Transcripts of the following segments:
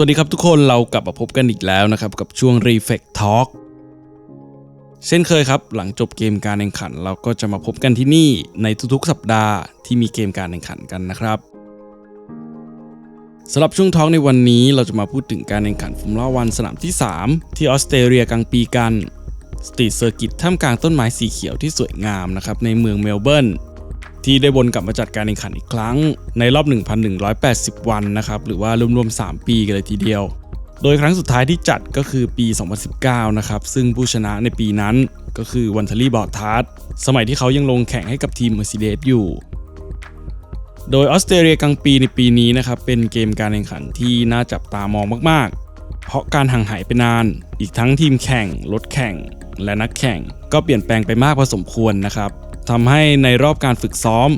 สวัสดีครับทุกคนเรากลับมาพบกันอีกแล้วนะครับ กับช่วง Reflect Talk เช่นเคยครับ หลังจบเกมการแข่งขัน เราก็จะมาพบกันที่นี่ในทุกๆ สัปดาห์ที่มีเกมการแข่งขันกันนะครับสำหรับช่วงท้องในวันนี้เราจะมาพูดถึงการแข่งขันฟอร์มูล่าวันสนามที่ 3 ที่ออสเตรเลียกลางปีกันสตรีทเซอร์กิตท่ามกลางต้นไม้สีเขียวที่สวยงามนะครับในเมืองเมลเบิร์น ที่ได้วนกลับมาจัดการแข่งขันอีกครั้ง ในรอบ 1,180 วันนะครับหรือว่ารวมๆ 3 ปีกันเลยทีเดียว โดยครั้งสุดท้ายที่จัดก็คือปี 2019 นะครับซึ่งผู้ชนะในปีนั้นก็คือวันทลีบอร์ทัสสมัยที่เขายังลงแข่งให้กับทีม Mercedes อยู่โดยออสเตรเลียกลางปีในปีนี้นะครับเป็นเกมการแข่งขันที่น่าจับตามองมาก ๆ เพราะการห่างหายไปนาน อีกทั้งทีมแข่ง รถแข่ง และนักแข่ง ก็เปลี่ยนแปลงไปมากพอสมควรนะครับ ทำให้ในรอบการฝึกซ้อม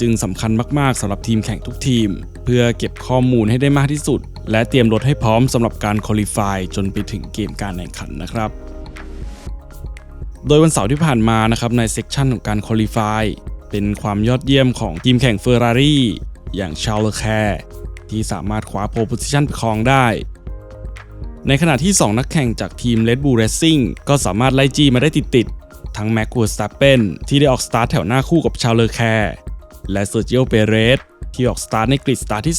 จึงสำคัญมากๆสำหรับทีมแข่งทุกทีม เพื่อเก็บข้อมูลให้ได้มากที่สุด และเตรียมรถให้พร้อมสำหรับการคอลิฟายจนไปถึงเกมการแข่งขันนะครับ โดยวันเสาร์ที่ผ่านมานะครับในเซกชันของการคอลิฟายเป็นความยอดเยี่ยมของทีมแข่งเฟอร์รารี่อย่างชาร์ลแคร์ที่สามารถคว้าโพล p ซิชันไปครองได้ในขณะที่ 2 นักแข่งจากทีม Red Bull Racing ก็สามารถไล่จี้มาได้ติดๆ ทั้งแม็กคูสตัปเปนที่ได้ออกสตาร์ทแถวหน้าคู่กับชาร์ลแคร์และเซอร์จิโอเปเรสที่ออกสตาร์ทในกริดสตาร์ทที่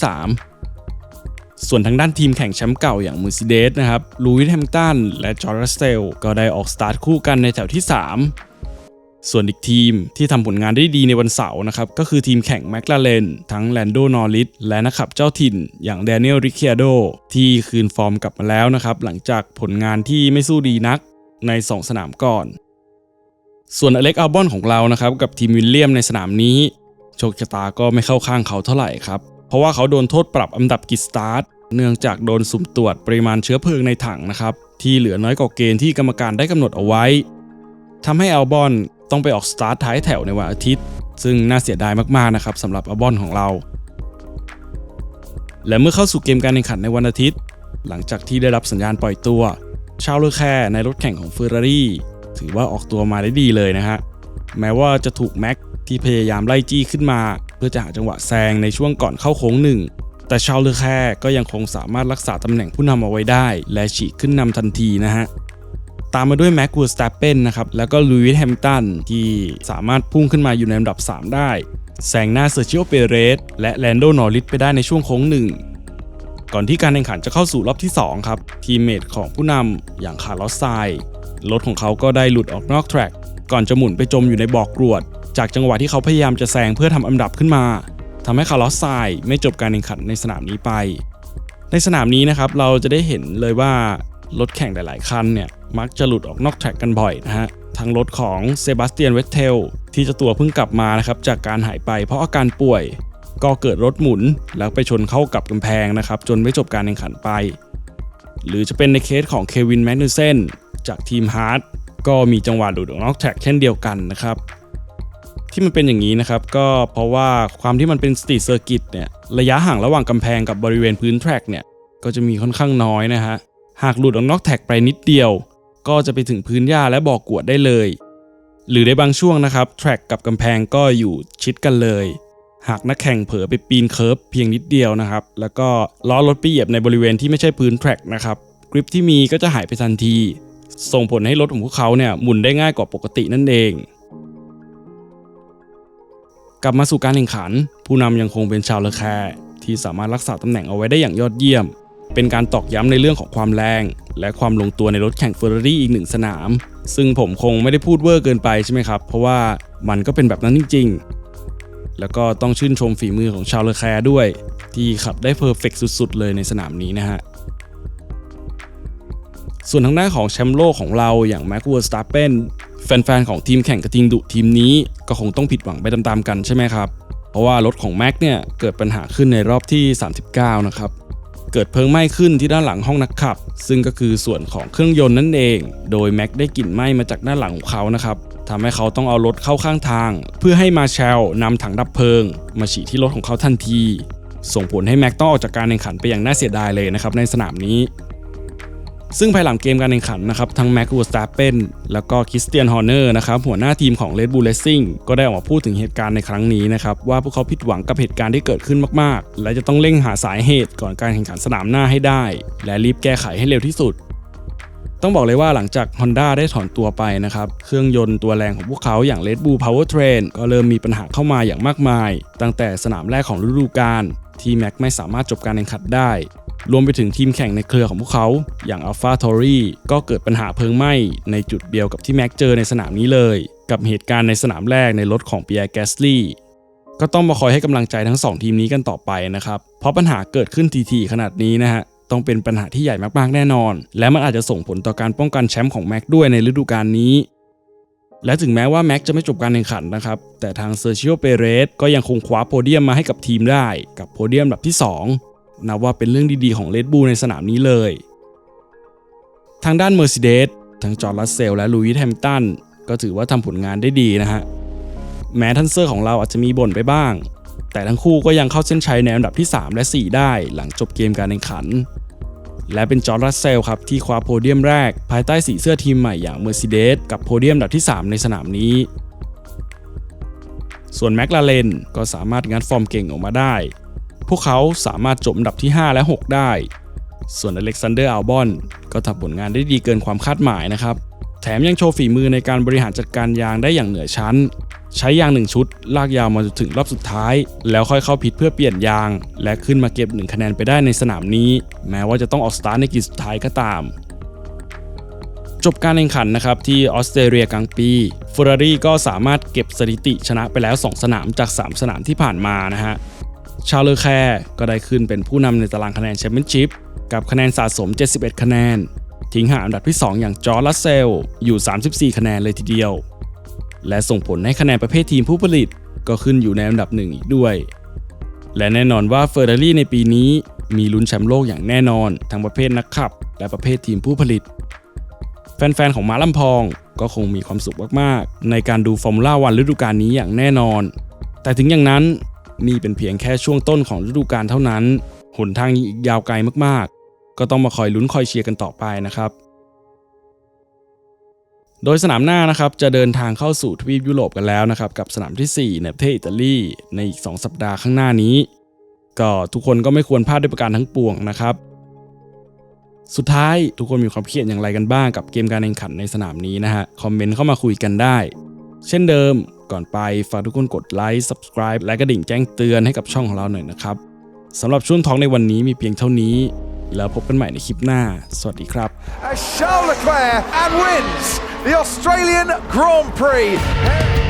3 ส่วนทางด้านทีมแข่งแชมป์เก่าอย่าง Mercedes นะครับลูวิสแฮมตันและจอร์จสเตลก็ได้ออกสตาร์ทคู่กันในแถวที่ 3 ส่วนอีกทีมที่ทำผลงานได้ดีในวันเสาร์นะครับก็คือทีมแข่งแมคลาเรนทั้งแลนโดนอริสและนักขับเจ้าถิ่นอย่างแดเนียลริเคเ a โดที่คืนฟอร์มกลับมาแล้วนะครับหลังจากผลงานที่ไม่สู้ดีนักใน 2 สนามก่อน ส่วนอเล็กอัลบอนของเรานะครับกับทีมวิลเลียมในสนามนี้ โชคชะตาก็ไม่เข้าข้างเขาเท่าไหร่ครับ เพราะว่าเขาโดนโทษปรับอันดับกิจสตาร์ทเนื่องจากโดนสุ่มตรวจปริมาณเชื้อเพลิงในถังนะครับที่เหลือน้อยกว่าเกณฑ์ที่กรรมการได้กำหนดเอาไว้ทำให้อัลบอนต้องไปออกสตาร์ทท้ายแถวในวันอาทิตย์ ซึ่งน่าเสียดายมากๆนะครับสำหรับอัลบอนของเรา และเมื่อเข้าสู่เกมการแข่งขันในวันอาทิตย์ หลังจากที่ได้รับสัญญาณปล่อยตัวชาวเลอแคร์ในรถแข่งของเฟอร์รารี่ ถือว่าออกตัวมาได้ดีเลยนะฮะ แม้ว่าจะถูกแม็กที่พยายามไล่จี้ขึ้นมา เพื่อจะหาจังหวะแซงในช่วงก่อนเข้าโค้งหนึ่ง แต่ชาวเลอแคร์ก็ยังคงสามารถรักษาตำแหน่งผู้นำเอาไว้ได้ และฉีกขึ้นนำทันทีนะฮะตามมาด้วยแม็กกูสตาเปนนะครับ แล้วก็ลูวิสแฮมตันที่สามารถพุ่งขึ้นมาอยู่ในอันดับ 3 ได้ แซงหน้าเซอร์จิโอเปเรสและแลนโดนอริสไปได้ในช่วงโค้งหนึ่ง ก่อนที่การแข่งขันจะเข้าสู่รอบที่ 2 ครับ ทีมเมทของผู้นำอย่างคาร์ลอสไซ รถของเขาก็ได้หลุดออกนอกแทร็กก่อนจะหมุนไปจมอยู่ในบ่อกรวด จากจังหวะที่เขาพยายามจะแซงเพื่อทำอันดับขึ้นมาทำให้คาร์ลอสไซไม่จบการแข่งขันในสนามนี้ไป ในสนามนี้นะครับเราจะได้เห็นเลยว่ารถแข่งหลาย ๆ คันเนี่ยมักจะหลุดออกนอกแทร็กกันบ่อยนะฮะทั้งรถของเซบาสเตียนเวสเทลที่จะตัวเพิ่งกลับมานะครับจากการหายไปเพราะอาการป่วย ก็เกิดรถหมุนแล้วไปชนเข้ากับกำแพงนะครับจนไม่จบการแข่งขันไป หรือจะเป็นในเคสของเควินแมกนูเซน จากทีมฮาร์ดก็มีจังหวะหลุดออกนอกแท็กเช่นเดียวกันนะครับ ที่มันเป็นอย่างนี้นะครับ ก็เพราะว่าความที่มันเป็นสตรีทเซอร์กิตเนี่ยระยะห่างระหว่างกำแพงกับบริเวณพื้นแทร็กเนี่ยก็จะมีค่อนข้างน้อยนะฮะหากหลุดออกนอกแท็กไปนิดเดียว ก็จะไปถึงพื้นหญ้าและบ่อกวดได้เลย หรือในบางช่วงนะครับแทร็กกับกำแพงก็อยู่ชิดกันเลย หากนักแข่งเผลอไปปีนเคิร์ฟเพียงนิดเดียวนะครับ แล้วก็ล้อรถไปเหยียบในบริเวณที่ไม่ใช่พื้นแทร็กนะครับกริปที่มีก็จะหายไปทันที ส่งผลให้รถของพวกเขาเนี่ยหมุนได้ง่ายกว่าปกตินั่นเอง กลับมาสู่การแข่งขัน ผู้นำยังคงเป็นชาวเลแคร์ที่สามารถรักษาตำแหน่งเอาไว้ได้อย่างยอดเยี่ยม เป็นการตอกย้ำในเรื่องของความแรง และความลงตัวในรถแข่งเฟอร์รารี่อีกหนึ่งสนาม ซึ่งผมคงไม่ได้พูดเวอร์เกินไปใช่ไหมครับ เพราะว่ามันก็เป็นแบบนั้นจริงๆ แล้วก็ต้องชื่นชมฝีมือของชาวเลแคร์ด้วย ที่ขับได้เพอร์เฟกสุดๆเลยในสนามนี้นะฮะ ส่วนทางด้านของแชมป์โลกของเราอย่างแม็กวูสตาเปนแฟนๆของทีมแข่งกระทิงดุทีมนี้ก็คงต้องผิดหวังไปตามๆกันใช่ไหมครับ เพราะว่ารถของแม็กเนี่ยเกิดปัญหาขึ้นในรอบที่ 39 นะครับ เกิดเพลิงไหม้ขึ้นที่ด้านหลังห้องนักขับ ซึ่งก็คือส่วนของเครื่องยนต์นั่นเอง โดยแม็กได้กลิ่นไหม้มาจากด้านหลังของเขานะครับทำให้เขาต้องเอารถเข้าข้างทาง เพื่อให้มาแชลนำถังดับเพลิง มาฉีดที่รถของเขาทันที ส่งผลให้แม็กต้องออกจากการแข่งขันไปอย่างน่าเสียดายเลยนะครับในสนามนี้ ซึ่งภายหลังเกมการแข่งขันนะครับทั้งแม็กซ์วอร์สตาเปนแล้วก็คริสเตียนฮอร์เนอร์นะครับหัวหน้าทีมของ Red Bull Racing ก็ได้ออกมาพูดถึงเหตุการณ์ในครั้งนี้นะครับว่าพวกเขาผิดหวังกับเหตุการณ์ที่เกิดขึ้นมากๆ และจะต้องเร่งหาสาเหตุก่อนการแข่งขันสนามหน้าให้ได้ และรีบแก้ไขให้เร็วที่สุด ต้องบอกเลยว่าหลังจาก Honda ได้ถอนตัวไปนะครับเครื่องยนต์ตัวแรงของพวกเขาอย่าง Red Bull Powertrain ก็เริ่มมีปัญหาเข้ามาอย่างมากมาย ตั้งแต่สนามแรกของฤดูกาล ที่แม็กไม่สามารถจบการแข่งขันได้ รวมไปถึงทีมแข่งในเครือของพวกเขา อย่าง Alpha t a u r i ก็เกิดปัญหาเพลิงไหม้ในจุดเดียวกับที่แม็กเจอในสนามนี้เลย กับเหตุการณ์ในสนามแรกในรถของ Pierre Gasly ก็ต้องมาคอยให้กำลังใจทั้งสองทีมนี้กันต่อไปนะครับ เพราะปัญหาเกิดขึ้นทีๆขนาดนี้นะฮะต้องเป็นปัญหาที่ใหญ่มากๆแน่นอน และมันอาจจะส่งผลต่อการป้องกันแชมป์ของแม็กด้วยในฤดูกาลนี้ และถึงแม้ว่าแม็กจะไม่จบการแข่งขันนะครับ แต่ทางเซอร์เชิโอเปเรสก็ยังคงคว้าโพเดียมมาให้กับทีมได้ กับโพเดียมลำดับที่ 2 นับว่าเป็นเรื่องดีๆของเลดบูในสนามนี้เลย ทางด้าน Mercedes ทั้งจอร์จรัสเซลและลูอิสแฮมตันก็ถือว่าทำผลงานได้ดีนะฮะ แม้ทันเซอร์ของเราอาจจะมีบ่นไปบ้าง แต่ทั้งคู่ก็ยังเข้าเส้นชัยในอันดับที่ 3 และ 4 ได้ หลังจบเกมการแข่งขัน และเป็นจอร์จรัสเซลครับที่คว้าโพเดียมแรก ภายใต้สีเสื้อทีมใหม่อย่าง Mercedes กับโพเดียมดับที่ 3 ในสนามนี้ ส่วนแมคลาเรนก็สามารถงัดฟอร์มเก่งออกมาได้ พวกเขาสามารถจบอันดับที่ 5 และ 6 ได้ ส่วนอเล็กซานเดอร์อัลบอนก็ทำผลงานได้ดีเกินความคาดหมายนะครับ แถมยังโชว์ฝีมือในการบริหารจัดการยางได้อย่างเหนือชั้น ใช้ยางหนึ่งชุด ลากยาวมาจนถึงรอบสุดท้าย แล้วค่อยเข้าพิษเพื่อเปลี่ยนยาง และขึ้นมาเก็บหนึ่งคะแนนไปได้ในสนามนี้ แม้ว่าจะต้องออกสตาร์ทในกีดสุดท้ายก็ตาม จบการแข่งขันนะครับที่ออสเตรเลียกลางปีเฟอร์รารี่ก็สามารถเก็บสถิติชนะไปแล้ว 2 สนามจาก 3 สนามที่ผ่านมานะฮะชาลเลอร์แคร์ก็ได้ขึ้นเป็นผู้นำในตารางคะแนนแชมเปี้ยนชิพกับคะแนนสะสม 71 คะแนน ทิ้งห่างอันดับที่ 2 อย่างจอร์ลัสเซล อยู่ 34 คะแนนเลยทีเดียว และส่งผลให้คะแนนประเภททีมผู้ผลิต ก็ขึ้นอยู่ในอันดับหนึ่งอีกด้วย และแน่นอนว่าเฟอร์รารี่ในปีนี้มีลุ้นแชมป์โลกอย่างแน่นอน ทั้งประเภทนักขับ และประเภททีมผู้ผลิต แฟนๆ ของม้าลำพองก็คงมีความสุขมากๆ ในการดูฟอร์มูล่าวันฤดูกาลนี้อย่างแน่นอน แต่ถึงอย่างนั้นนี่เป็นเพียงแค่ช่วงต้นของฤดูกาลเท่านั้น หนทางยังอีกยาวไกลมากๆ ก็ต้องมาคอยลุ้นคอยเชียร์กันต่อไปนะครับ โดยสนามหน้านะครับจะเดินทางเข้าสู่ทวีปยุโรปกันแล้วนะครับกับสนามทีสี่ 4 ในประเทศอิตาลีในอีก 2 สัปดาห์ข้างหน้านี้ ก็ทุกคนก็ไม่ควรพลาดด้วยประการทั้งปวงนะครับ สุดท้ายทุกคนมีความคิดเห็นอย่างไรกันบ้างกับเกมการแข่งขันในสนามนี้นะฮะคอมเมนต์เข้ามาคุยกันได้ เช่นเดิมก่อนไปฝากทุกคนกดไลค์ subscribe และกระดิ่งแจ้งเตือนให้กับช่องของเราหน่อยนะครับสำหรับช่วงท้องในวันนี้มีเพียงเท่านี้ แล้วพบกันใหม่ในคลิปหน้า สวัสดีครับ the Australian Grand Prix.